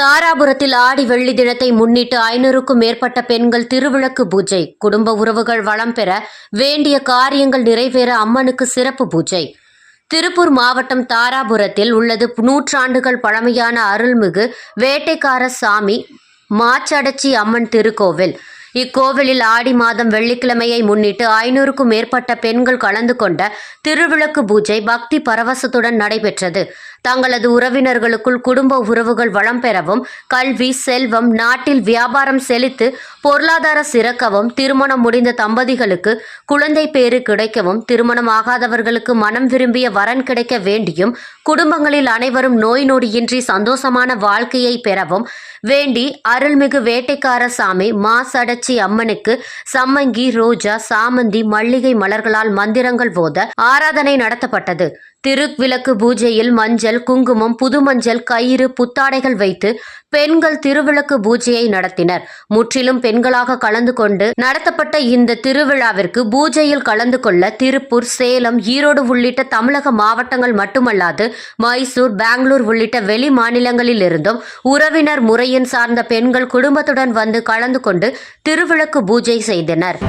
தாராபுரத்தில் ஆடி வெள்ளி தினத்தை முன்னிட்டு ஐநூறுக்கும் மேற்பட்ட பெண்கள் திருவிளக்கு பூஜை குடும்ப உறவுகள் வளம் பெற வேண்டிய காரியங்கள் நிறைவேற அம்மனுக்கு சிறப்பு பூஜை. திருப்பூர் மாவட்டம் தாராபுரத்தில் உள்ளது நூற்றாண்டுகள் பழமையான அருள்மிகு வேட்டைக்கார சாமி மாச்சடச்சி அம்மன் திருக்கோவில். இக்கோவிலில் ஆடி மாதம் வெள்ளிக்கிழமையை முன்னிட்டு ஐநூறுக்கும் மேற்பட்ட பெண்கள் கலந்து கொண்ட திருவிளக்கு பூஜை பக்தி பரவசத்துடன் நடைபெற்றது. தங்களது உறவினர்களுக்குள் குடும்ப உறவுகள் வளம் பெறவும் கல்வி செல்வம் நாட்டில் வியாபாரம் செழித்து பொருளாதார சிறக்கவும் திருமணம் முடிந்த தம்பதிகளுக்கு குழந்தை பேறு கிடைக்கவும் திருமணம் ஆகாதவர்களுக்கு மனம் விரும்பிய வரன் கிடைக்க வேண்டியும் குடும்பங்களில் அனைவரும் நோய் நொடியின்றி சந்தோஷமான வாழ்க்கையை பெறவும் வேண்டி அருள்மிகு வேட்டைக்கார சாமி மாசடச்சி அம்மனுக்கு சம்மங்கி ரோஜா சாமந்தி மல்லிகை மலர்களால் மந்திரங்கள் போத ஆராதனை நடத்தப்பட்டது. திருவிளக்கு பூஜையில் மஞ்சள் மஞ்சள் குங்குமம் புதுமஞ்சள் கயிறு புத்தாடைகள் வைத்து பெண்கள் திருவிளக்கு பூஜையை நடத்தினர். முற்றிலும் பெண்களாக கலந்து கொண்டு நடத்தப்பட்ட இந்த திருவிழாவிற்கு பூஜையில் கலந்து கொள்ள திருப்பூர் சேலம் ஈரோடு உள்ளிட்ட தமிழக மாவட்டங்கள் மட்டுமல்லாது மைசூர் பெங்களூர் உள்ளிட்ட வெளி மாநிலங்களில் இருந்தும் உறவினர் முறையின் சார்ந்த பெண்கள் குடும்பத்துடன் வந்து கலந்து கொண்டு திருவிளக்கு பூஜை செய்தனர்.